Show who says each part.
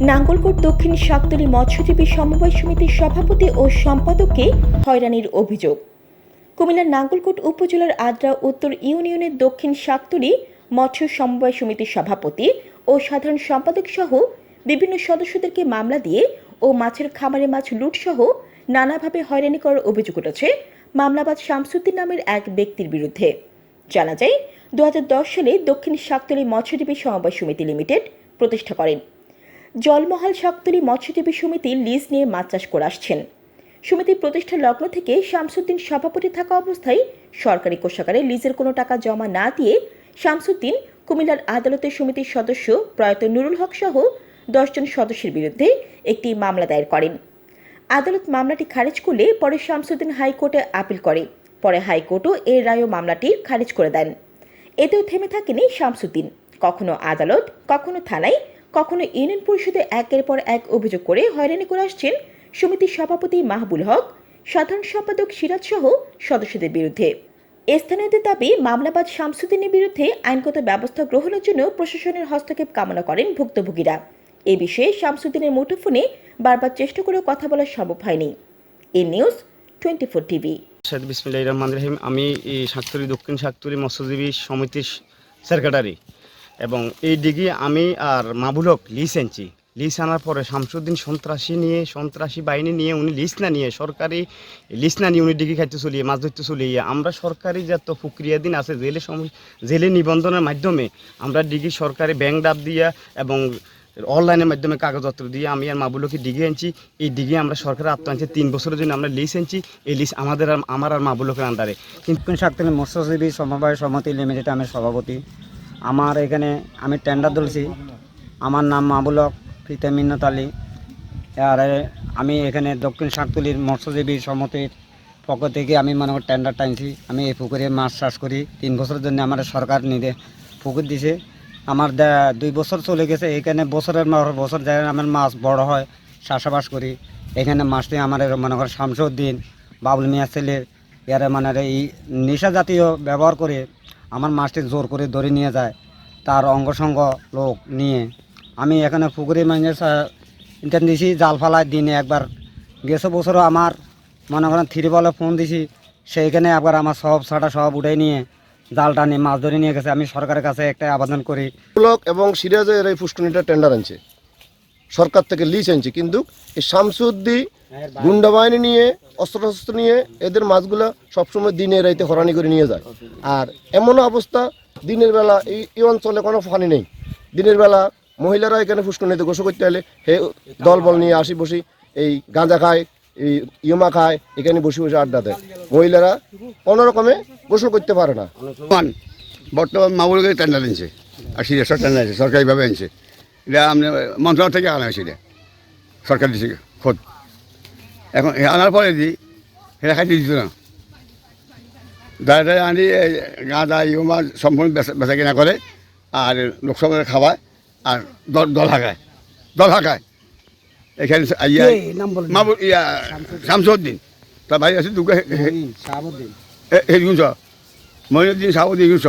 Speaker 1: নাঙ্গলকোট দক্ষিণ শাকতলী মৎস্যজীবী সমবায় সমিতির সভাপতি ও সম্পাদককে হয়রানির অভিযোগ। কুমিল্লার নাঙ্গলকোট উপজেলার আদ্রা উত্তর ইউনিয়নের দক্ষিণ শাকতলী মৎস্য সমবায় সমিতির সভাপতি ও সাধারণ সম্পাদক সহ বিভিন্ন সদস্যদেরকে মামলা দিয়ে ও মাছের খামারে মাছ লুটসহ নানাভাবে হয়রানি করার অভিযোগ উঠেছে মামলাবাদ শামসুদ্দিন নামের এক ব্যক্তির বিরুদ্ধে। জানা যায় দু হাজার দশ সালে দক্ষিণ শাকতলী মৎস্যজীবী সমবায় সমিতি লিমিটেড প্রতিষ্ঠা করেন। জলমহাল শাকতলী মৎস্যজীবী সমিতি লিজ নিয়ে মাছ চাষ করে আসছেন। সমিতির প্রতিষ্ঠা লগ্ন থেকে শামসুদ্দিন সভাপতি থাকা অবস্থায় সরকারি কোষাগারে লিজের কোনো টাকা জমা না দিয়ে শামসুদ্দিন কুমিল্লার আদালতের সমিতির সদস্য প্রয়াত নুরুল হক সহ দশজন সদস্যের বিরুদ্ধে একটি মামলা দায়ের করেন। আদালত মামলাটি খারিজ করলে পরে শামসুদ্দিন হাইকোর্টে আপিল করে। পরে হাইকোর্টও এর রায়ও মামলাটি খারিজ করে দেন। এতেও থেমে থাকেনি শামসুদ্দিন। কখনো আদালত, কখনো থানায় কখনো ইউনিয়ন পরিষদে একের পর এক অভিযোগ করে হয়রানি করে আসছেন সমিতির সভাপতি মাহবুল হক, সাধারণ সম্পাদক সিরাজ সহ সদস্যদের বিরুদ্ধে। স্থানীয়দের দাবি মামলাবাদ শামসুদ্দিনের বিরুদ্ধে আইনগত ব্যবস্থা গ্রহণের জন্য প্রশাসনের হস্তক্ষেপ কামনা করেন ভুক্তভোগীরা। এ বিষয়ে শামসুদ্দিনের মুঠোফোনে বারবার চেষ্টা করেও কথা বলা সম্ভব হয়নি। এ নিউজ টোয়েন্টি ফোর টিভি।
Speaker 2: সাদ বিসমিল্লাহ রহমান রহিম, আমি সাততুরি দক্ষিণ সাততুরি মৎস্যজীবী সমিতির সেক্রেটারি। এবং এই ডিগ্রি আমি আর মাবুলক লিস আনছি। লিস আনার পরে শামসুদ্দিন সন্ত্রাসী নিয়ে, সন্ত্রাসী বাহিনী নিয়ে উনি লিস না নিয়ে, সরকারি লিস না নিয়ে উনি ডিগ্রি খাইতে চলিয়ে, মাছ ধরতে চলিয়ে, আমরা সরকারি যত প্রক্রিয়াধীন আছে, জেলে জেলে নিবন্ধনের মাধ্যমে আমরা ডিগ্রি সরকারি ব্যাংক ডাব দিয়া এবং অনলাইনের মাধ্যমে কাগজপত্র দিয়ে আমি আর মাবুলকে ডিগ্রি আনছি। এই ডিগ্রি আমরা সরকারের আত্ম আনছি, তিন বছরের জন্য আমরা লিস আনছি। এই লিস আমাদের আর, আমার আর মাবুলকের আন্ডারে। কিন্তু
Speaker 3: শাকতলী মৎস্যজীবী সমবায় সমিতি লিমিটেড আমি সভাপতি। আমার এখানে আমি টেন্ডার তুলছি। আমার নাম মাবুলক ফিতে মিন্নত আলী। আর আমি এখানে দক্ষিণ শাকতলীর মৎস্যজীবী সমিতির পক্ষ থেকে আমি মনে করি টেন্ডার টানছি আমি এই পুকুরে মাছ চাষ করি। তিন বছরের জন্য আমার সরকার নিদে পুকুর দিছে। আমার দুই বছর চলে গেছে। এখানে বছরের বছর যায় আমার মাছ বড় হয়, চাষাবাস করি। এখানে মাছটি আমার মনে করেন শামসুদ্দিন বাবুল মিয়া ছেলে এরা মানে এই নেশা জাতীয় ব্যবহার করে আমার মাছটি জোর করে ধরে নিয়ে যায়, তার অঙ্গসঙ্গ লোক নিয়ে। আমি এখানে পুকুরে মানে ইন্টারনেট দিছি, জাল ফালায় দিনে একবার। গেছে বছরও আমার মনে করেন থ্রি বলে ফোন দিছি, সেইখানে একবার আমার সব ছাটা সব উঠে নিয়ে জালটা নিয়ে মাছ ধরে নিয়ে গেছে। আমি সরকারের কাছে একটা আবেদন করি।
Speaker 4: ব্লক এবং সিরাজের এই ফুস্টনিটা টেন্ডার আনছে। সরকার থেকে লিজ আনছে, কিন্তু এই শামসুদ্দি গুন্ডা বাহিনী নিয়ে অস্ত্র শস্ত্র নিয়ে এদের মাছগুলো সবসময় দিনে রাইতে হরানি করে নিয়ে যায়। আর এমন অবস্থা, দিনের বেলা এই এই অঞ্চলে কোনো পানি নেই। দিনের বেলা মহিলারা এখানে ফুস্টনিতে গোসল করতে হলে হে দল বল নিয়ে আসি বসি, এই গাঁজা খায়, এই ইয়মা খায়, এখানে বসে বসে আড্ডা দেয়। মহিলারা কোনো রকমে গোসল করতে পারে না।
Speaker 5: বর্তমান মামুলকে টেন্ডার আনছে, আর সিরিয়াসও টেন্ডার আছে সরকারিভাবে আনছে। এটা আপনি মন্ত্রণালয় থেকে আনা হয়েছে এটা। সরকার দিচ্ছে খোদ। এখন আনার পরে দি সেটা খাইতে দিত না দাঁড়িয়ে আনি গাঁদা ইউমা সম্পূর্ণ বেচা বেচা কিনা করে আর লোকসভায় খাওয়ায় আর দল হাঁকায় দল হাঁকায় এখানে ইয়া ইয়া শামসুদ্দিন তার ভাই আছে দুটো
Speaker 3: শাহাবুদ্দিন
Speaker 5: মহিনুদ্দিন সাহুদ্দিন ইউস